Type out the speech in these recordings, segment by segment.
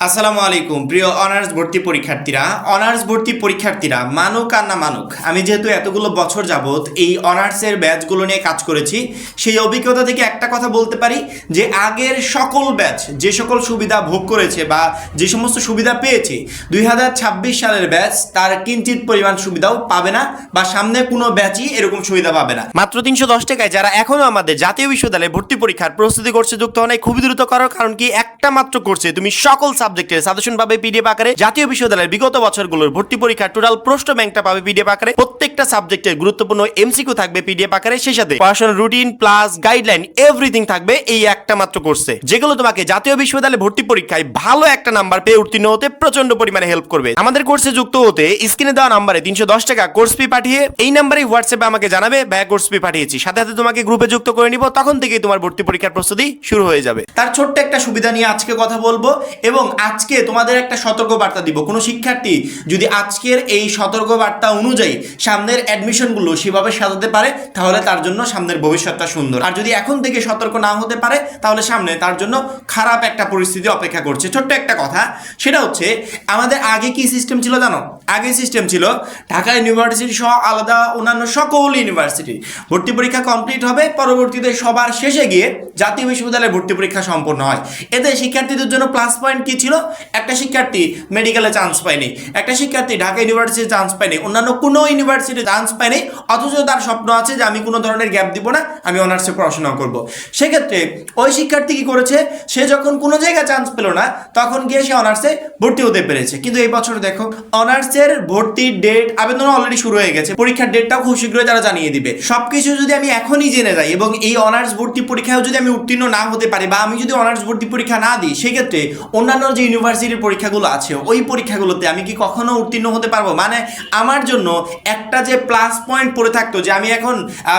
আসসালামু আলাইকুম, প্রিয় অনার্স ভর্তি পরীক্ষার্থীরা। অনার্স ভর্তি পরীক্ষার্থীরা, মানুক আর না মানুক, আমি যেহেতু এতগুলো বছর যাবত এই অনার্সের ব্যাচগুলো নিয়ে কাজ করেছি, সেই অভিজ্ঞতা থেকে একটা কথা বলতে পারি যে আগের সকল ব্যাচ যে সকল সুবিধা ভোগ করেছে বা যে সমস্ত সুবিধা পেয়েছে, দুই হাজার ছাব্বিশ সালের ব্যাচ তার কিঞ্চিত পরিমাণ সুবিধাও পাবে না বা সামনে কোনো ব্যাচই এরকম সুবিধা পাবে না। মাত্র তিনশো দশ টাকায় যারা এখনও আমাদের জাতীয় বিশ্ববিদ্যালয়ে ভর্তি পরীক্ষার প্রস্তুতি করছে, যুক্ত হন খুবই দ্রুত করো, কারণ কি একটা মাত্র করছে, তুমি সকল সাবজেক্টের সাজেশন পাবে পিডিএফ আকারে। জাতীয় বিশ্ববিদ্যালয়ের বিগত বছরগুলোর ভর্তি পরীক্ষার টোটাল প্রশ্ন ব্যাংকটা পাবে পিডিএফ আকারে। প্রত্যেকটা সাবজেক্টের গুরুত্বপূর্ণ এমসিকিউ থাকবে পিডিএফ আকারে। সেই সাথে পড়াশোনার রুটিন প্লাস গাইডলাইন এভরিথিং থাকবে এই একটা মাত্র কোর্সে যেগুলো তোমাকে জাতীয় বিশ্ববিদ্যালয়ে ভর্তি পরীক্ষায় ভালো একটা নাম্বার পেয়ে উত্তীর্ণ হতে প্রচণ্ড পরিমাণে হেল্প করবে। আমাদের কোর্সে যুক্ত হতে স্ক্রিনে দেওয়া নাম্বারে তিনশো দশ টাকা কোর্স ফি পাঠিয়ে এই নাম্বারে হোয়াটসঅ্যাপে আমাকে জানাবে ব্যয় কোর্স ফি পাঠিয়েছি। সাথে সাথে তোমাকে গ্রুপে যুক্ত করে নিব। তখন থেকেই তোমার ভর্তি পরীক্ষার প্রস্তুতি শুরু হয়ে যাবে। তার ছোট্ট একটা সুবিধা নিয়ে আজকে কথা বলব এবং আজকে তোমাদের একটা সতর্ক বার্তা দিব। কোনো শিক্ষার্থী যদি আজকের এই সতর্ক বার্তা অনুযায়ী সামনের অ্যাডমিশনগুলো সেভাবে সাজাতে পারে, তাহলে তার জন্য সামনের ভবিষ্যৎটা সুন্দর। আর যদি এখন থেকে সতর্ক না হতে পারে, তাহলে সামনে তার জন্য খারাপ একটা পরিস্থিতি অপেক্ষা করছে। ছোট্ট একটা কথা, সেটা হচ্ছে আমাদের আগে কি সিস্টেম ছিল জানো? আগে সিস্টেম ছিল ঢাকা ইউনিভার্সিটি সহ আলাদা অন্যান্য সকল ইউনিভার্সিটি ভর্তি পরীক্ষা কমপ্লিট হবে, পরবর্তীতে সবার শেষে গিয়ে জাতীয় বিশ্ববিদ্যালয়ে ভর্তি পরীক্ষা সম্পন্ন হয়। এতে শিক্ষার্থীদের জন্য প্লাস পয়েন্ট কি ছিল? একটা শিক্ষার্থী মেডিকেলে চান্স পায়নি, একটা শিক্ষার্থী ঢাকা ইউনিভার্সিটি চান্স পায়নি, অন্যান্য কোনো ইউনিভার্সিটি চান্স পায়নি, অথচ তার স্বপ্ন আছে যে আমি কোনো ধরনের গ্যাপ দিব না, আমি অনার্সে পড়াশোনা করব। সেক্ষেত্রে ওই শিক্ষার্থী কি করেছে, সে যখন কোনো জায়গায় চান্স পেল না, তখন গিয়ে সে অনার্সে ভর্তি হতে পেরেছে। কিন্তু এই বছর দেখো অনার্সের ভর্তির ডেট আবেদন অলরেডি শুরু হয়ে গেছে, পরীক্ষার ডেটটাও খুব শীঘ্রই তারা জানিয়ে দিবে। সবকিছু যদি আমি এখনই জেনে যাই এবং এই অনার্স ভর্তি পরীক্ষায় যদি আমি উত্তীর্ণ না হতে পারি বা আমি যদি অনার্স ভর্তি পরীক্ষা না দিই, সেক্ষেত্রে অন্যান্য যে ইউনিভার্সিটির পরীক্ষাগুলো আছে, ওই পরীক্ষাগুলোতে আমি কি কখনো উত্তীর্ণ হতে পারব? মানে আমার জন্য একটা যে প্লাস পয়েন্ট পড়ে থাকতো যে আমি এখন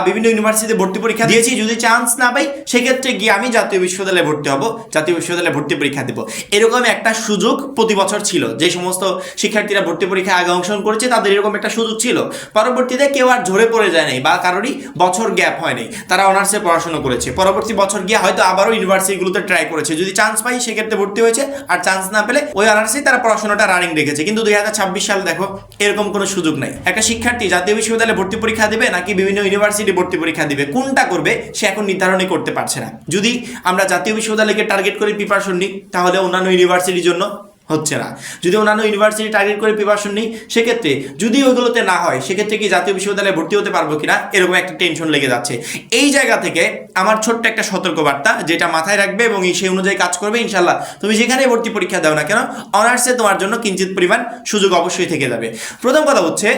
বিভিন্ন ইউনিভার্সিটিতে ভর্তি পরীক্ষা দিয়েছি, যদি চান্স না পাই, সেক্ষেত্রে গিয়ে আমি জাতীয় বিশ্ববিদ্যালয়ে ভর্তি হব, জাতীয় বিশ্ববিদ্যালয়ে ভর্তি পরীক্ষা দেবো। এরকম একটা সুযোগ প্রতি বছর ছিল। যে সমস্ত শিক্ষার্থীরা ভর্তি পরীক্ষায় আগে অংশগ্রহণ করেছে, তাদের এরকম একটা সুযোগ ছিল। পরবর্তীতে কেউ আর ঝরে পড়ে যায় নাই বা কারোরই বছর গ্যাপ হয়নি তারা অনার্সে পড়াশোনা করেছে। পরবর্তী বছর গিয়ে হয়তো আবারও ইউনিভার্সিটিগুলোতে ট্রাই করেছে। যদি চান্স পাই, সেক্ষেত্রে ভর্তি হয়েছে। আর চান্স না পেলে ওই অনার্সেই তারা পড়াশোনাটা রানিং রেখেছে। কিন্তু দুই হাজার ছাব্বিশ সাল দেখো, এরকম কোনো সুযোগ নাই। একটা শিক্ষার্থী জাতীয় বিশ্ববিদ্যালয়ে ভর্তি পরীক্ষা দেবে নাকি বিভিন্ন ইউনিভার্সিটি ভর্তি পরীক্ষা দিবে? কোনটা করবে সে এখন নির্ধারণই করতে পারছে না। যদি আমরা জাতীয় বিশ্ববিদ্যালয়কে টার্গেট করে প্রিপারেশন নিই, তাহলে অন্যান্য ইউনিভার্সিটির জন্য হচ্ছে না। যদি অন্যান্য ইউনিভার্সিটি টার্গেট করে প্রিপারেশন নিই, সেক্ষেত্রে যদি ওইগুলোতে না হয়, সেক্ষেত্রে কি জাতীয় বিশ্ববিদ্যালয়ে ভর্তি হতে পারব কিনা? এরকম একটা টেনশন লেগে যাচ্ছে। এই জায়গা থেকে আমার ছোট্ট একটা সতর্কবার্তা, যেটা মাথায় রাখবে এবং সেই অনুযায়ী কাজ করবে ইনশাল্লাহ তুমি যেখানে ভর্তি পরীক্ষা দাও না কেন অনার্সে তোমার জন্য কিঞ্চিত পরিমাণ সুযোগ অবশ্যই থেকে যাবে। প্রথম কথা হচ্ছে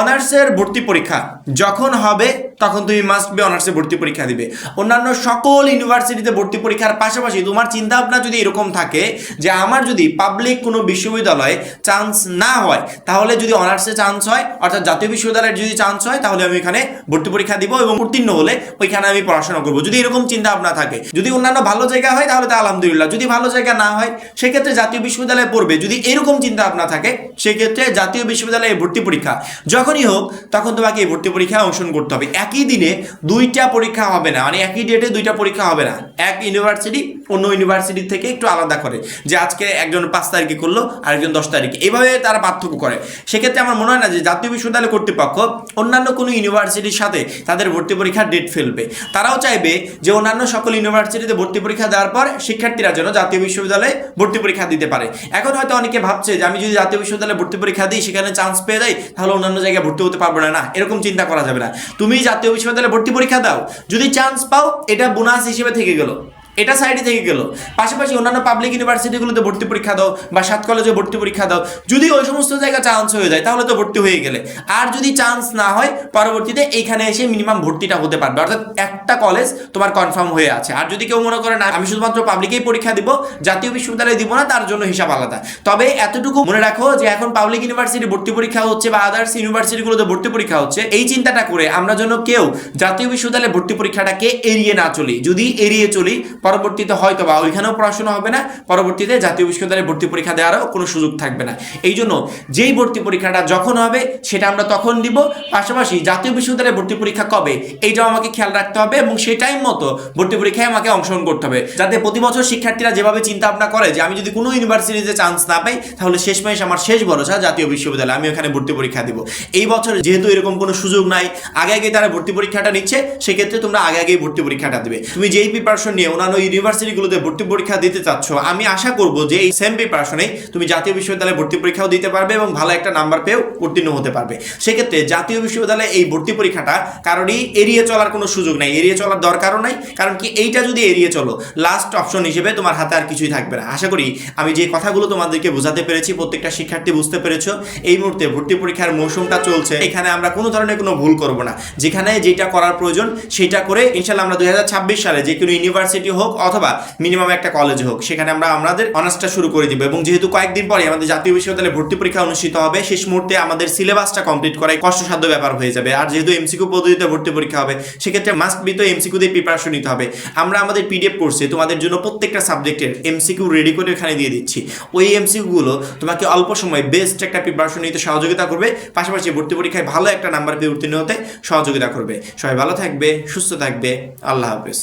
অনার্সের ভর্তি পরীক্ষা যখন হবে, তখন তুমি মাস্ট বি অনার্সে ভর্তি পরীক্ষা দিবে। অন্যান্য সকল ইউনিভার্সিটিতে ভর্তি পরীক্ষার পাশাপাশি তোমার চিন্তা ভাবনা যদি এরকম থাকে, যে আমার যদি পাবলিক কোনো বিশ্ববিদ্যালয়ে চান্স না হয়, তাহলে যদি অনার্সে চান্স হয়, অর্থাৎ জাতীয় বিশ্ববিদ্যালয়ের যদি চান্স হয়, তাহলে আমি এখানে ভর্তি পরীক্ষা দিব এবং উত্তীর্ণ হলে ওইখানে আমি পড়াশোনা করব। যদি এরকম চিন্তা ভাবনা থাকে, যদি অন্যান্য ভালো জায়গা হয়, তাহলে তো আলহামদুলিল্লাহ। যদি ভালো জায়গা না হয়, সেক্ষেত্রে জাতীয় বিশ্ববিদ্যালয়ে পড়বে। যদি এরকম চিন্তা ভাবনা থাকে, সেক্ষেত্রে জাতীয় বিশ্ববিদ্যালয়ে ভর্তি পরীক্ষা, যখনই হোক, তখন তোমাকে এই ভর্তি পরীক্ষায় অংশগ্রহণ করতে হবে। একই দিনে দুইটা পরীক্ষা হবে না মানে একই ডেটে দুইটা পরীক্ষা হবে না। এক ইউনিভার্সিটি অন্য ইউনিভার্সিটি থেকে একটু আলাদা করে, যে আজকে একজন পাঁচ করল, আরেকজন দশ তারিখে। এইভাবে তারা পার্থক্য করে। সেক্ষেত্রে আমার মনে হয় না যে জাতীয় বিশ্ববিদ্যালয় কর্তৃপক্ষ অন্যান্য কোনো ইউনিভার্সিটির সাথে তাদের ভর্তি পরীক্ষার ডেট ফেলবে। তারাও চাইবে যে অন্যান্য সকল ইউনিভার্সিটিতে ভর্তি পরীক্ষা দেওয়ার পর শিক্ষার্থীরা যেন জাতীয় বিশ্ববিদ্যালয়ে ভর্তি পরীক্ষা দিতে পারে। এখন হয়তো অনেকে ভাবছে যে আমি যদি জাতীয় বিশ্ববিদ্যালয়ে ভর্তি পরীক্ষা দিই, সেখানে চান্স পেয়ে যাই, তাহলে অন্যান্য জায়গায় ভর্তি হতে পারব না। না, এরকম চিন্তা করা যাবে না। তুমি জাতীয় বিশ্ববিদ্যালয়ে ভর্তি পরীক্ষা দাও। যদি চান্স পাও, এটা বোনাস হিসেবে থেকে গেল। এটা সাইডে থেকে গেল। পাশাপাশি অন্যান্য পাবলিক ইউনিভার্সিটিগুলোতে ভর্তি পরীক্ষা দাও বা সাত কলেজে ভর্তি পরীক্ষা দাও। যদি ওই সমস্ত জায়গায় চান্স হয়ে যায়, তাহলে তো ভর্তি হয়ে গেলে। আর যদি চান্স না হয়, পরবর্তীতে এইখানে এসে মিনিমাম ভর্তিটা হতে পারবে। অর্থাৎ একটা কলেজ তোমার কনফার্ম হয়ে আছে। আর যদি কেউ মনে করে না, আমি শুধুমাত্র পাবলিকেই পরীক্ষা দিব, জাতীয় বিশ্ববিদ্যালয়ে দিব না, তার জন্য হিসাব আলাদা। তবে এতটুকু মনে রাখো যে এখন পাবলিক ইউনিভার্সিটি ভর্তি পরীক্ষা হচ্ছে বা আদার্স ইউনিভার্সিটিগুলোতে ভর্তি পরীক্ষা হচ্ছে, এই চিন্তাটা করে আমরা যেন কেউ জাতীয় বিশ্ববিদ্যালয়ে ভর্তি পরীক্ষাটাকে এড়িয়ে না চলি। যদি এড়িয়ে চলি পরবর্তীতে হয়তো বা ওইখানেও পড়াশোনা হবে না, পরবর্তীতে জাতীয় বিশ্ববিদ্যালয়ে ভর্তি পরীক্ষা দেওয়ারও কোনো সুযোগ থাকবে না। এই জন্য যেই ভর্তি পরীক্ষাটা যখন হবে, সেটা আমরা তখন দিব। পাশাপাশি জাতীয় বিশ্ববিদ্যালয়ে ভর্তি পরীক্ষা কবে, এইটাও আমাকে খেয়াল রাখতে হবে এবং সেই টাইম মতো ভর্তি পরীক্ষায় আমাকে অংশগ্রহণ করতে হবে। যাতে প্রতি বছর শিক্ষার্থীরা যেভাবে চিন্তা ভাবনা করে যে আমি যদি কোনো ইউনিভার্সিটিতে চান্স না পাই, তাহলে শেষমেশ আমার শেষ ভরসা জাতীয় বিশ্ববিদ্যালয়, আমি ওখানে ভর্তি পরীক্ষা দিব। এই বছর যেহেতু এরকম কোনো সুযোগ নাই, আগে আগে তারা ভর্তি পরীক্ষাটা নিচ্ছে, সেক্ষেত্রে তোমরা আগে আগেই ভর্তি পরীক্ষাটা দেবে। তুমি যেই প্রিপারেশন নিয়ে অন্যান্য ইউনিভার্সিটিগুলোতে ভর্তি পরীক্ষা দিতে চাচ্ছ। আমি আশা করব যে এই সেম প্রিপারেশনে তুমি জাতীয় বিশ্ববিদ্যালয়ে ভর্তি পরীক্ষাও দিতে পারবে এবং ভালো একটা নাম্বার পেয়েও উত্তীর্ণ হতে পারবে। সেক্ষেত্রে জাতীয় বিশ্ববিদ্যালয়ে এই ভর্তি পরীক্ষাটা কারোরই এড়িয়ে চলার কোনো সুযোগ নাই, এড়িয়ে চলার দরকারও নাই, কারণ কি এইটা যদি এড়িয়ে চলো লাস্ট অপশন হিসেবে তোমার হাতে আর কিছুই থাকবে না। আশা করি আমি যে কথাগুলো তোমাদেরকে বোঝাতে পেরেছি, প্রত্যেকটা শিক্ষার্থী বুঝতে পেরেছ, এই মুহূর্তে ভর্তি পরীক্ষার মৌসুমটা চলছে। এখানে আমরা কোনো ধরনের কোনো ভুল করব না। যেখানে যেটা করার প্রয়োজন, সেটা করে ইনশাল্লাহ আমরা দুই হাজার ছাব্বিশ সালে যে কোনো ইউনিভার্সিটি হোক অথবা মিনিমাম একটা কলেজে হোক, সেখানে আমরা আমাদের অনার্সটা শুরু করে দিব এবং যেহেতু কয়েকদিন পরে আমাদের জাতীয় বিশ্ববিদ্যালয়ে ভর্তি পরীক্ষা অনুষ্ঠিত হবে, শেষ মুহূর্তে আমাদের সিলেবাসটা কমপ্লিট করাই কষ্টসাধ্য ব্যাপার হয়ে যাবে। আর যেহেতু এমসিকিউ পদ্ধতিতে ভর্তি পরীক্ষা হবে, সেক্ষেত্রে মাস্ট বি তো এমসিকিউ দিয়ে প্রিপারেশন নিতে হবে। আমরা আমাদের পিডিএফ কোর্সে তোমাদের জন্য প্রত্যেকটা সাবজেক্টের এমসিকিউ রেডি করে এখানে দিয়ে দিচ্ছি। ওই এমসিকিউগুলো তোমাকে অল্প সময় বেস্ট একটা প্রিপারেশন নিতে সহযোগিতা করবে, পাশাপাশি ভর্তি পরীক্ষায় ভালো একটা নাম্বার পেয়ে উত্তীর্ণ হতে সহযোগিতা করবে। সবাই ভালো থাকবে, সুস্থ থাকবে, আল্লাহ হাফেজ।